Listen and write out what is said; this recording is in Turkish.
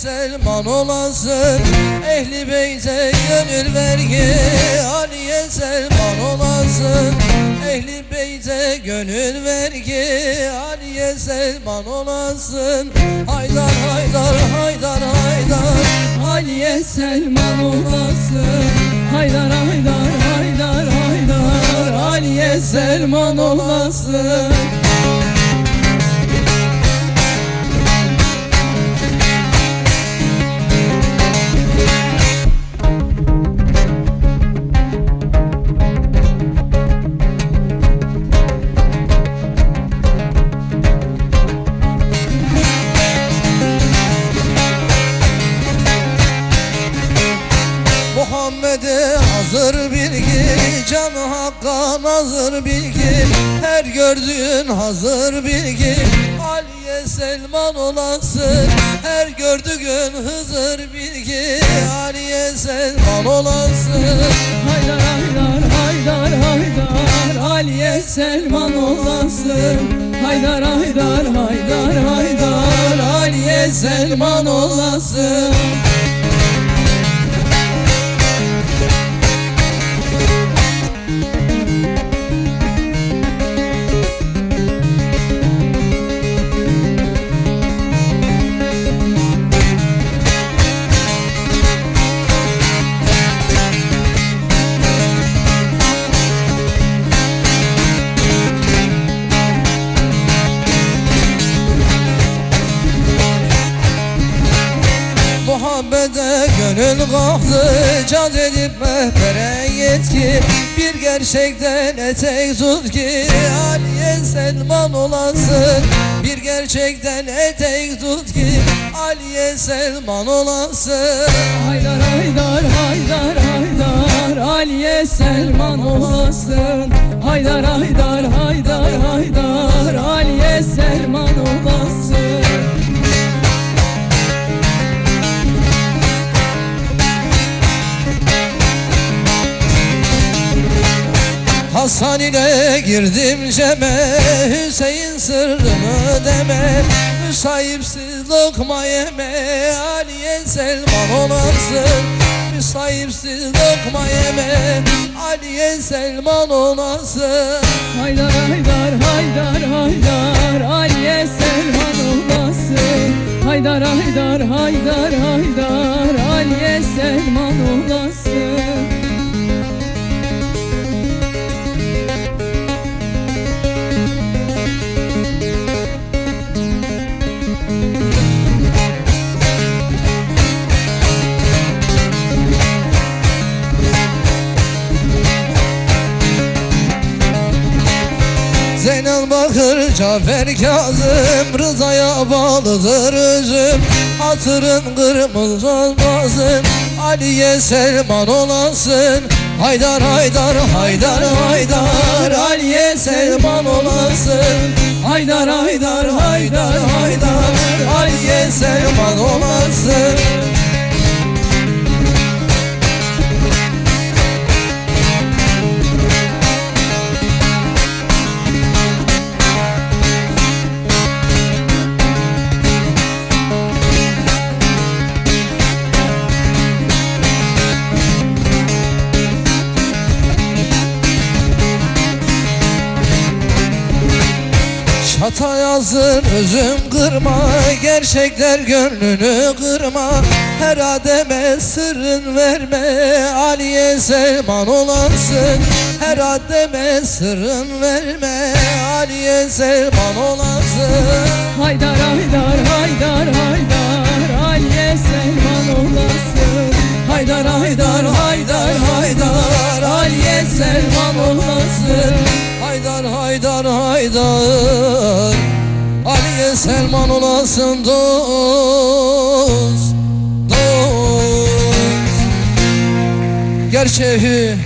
Selman olasın Ehli beyte gönül vergi. Aliye Selman olasın Ehli beyte gönül vergi. Aliye Selman olasın Haydar haydar haydar haydar. Aliye Selman olasın Haydar haydar haydar haydar. Aliye Selman olasın Muhammed'e hazır bilgi Canı hakka nazır bilgi Her gördüğün hazır bilgi Aliye Selman olasın Her gördüğün hızır bilgi Aliye Selman olasın Haydar haydar haydar haydar. Aliye Selman olasın Haydar haydar haydar haydar. Aliye Selman olasın Muhabbete gönül kalktı Can edip mehbere yetki. Bir gerçekten etek tut ki Aliye Selman olasın Bir gerçekten etek tut ki Aliye Selman olasın Haydar haydar haydar haydar Aliye Selman olasın Haydar haydar haydar haydar Hasan ile girdim ceme Hüseyin sırrını deme. Müsahipsiz lokma yeme Aliye Selman olasın Müsahipsiz lokma yeme Aliye Selman olasın Haydar haydar haydar haydar Aliye Selman olasın Haydar haydar haydar haydar Aliye Selman olasın Zeynel Bakır, Cafer Kazım Rıza'ya bağlıdır özüm Hatırın kırmızı olmasın Aliye Selman olasın. Haydar haydar haydar haydar Aliye Selman olasın. Haydar haydar haydar haydar Aliye Selman olasın Şata yazın özüm kırma Gerçekler gönlünü kırma. Her ademe sırrın verme Aliye Selman olansın. Her ademe sırrın verme Aliye Selman olansın. Haydar haydar haydar haydar Aliye Selman olasın Haydar haydar haydar haydar Aliye Selman olasın Haydar haydar haydar Selman olasın dost Dost. Gerçeği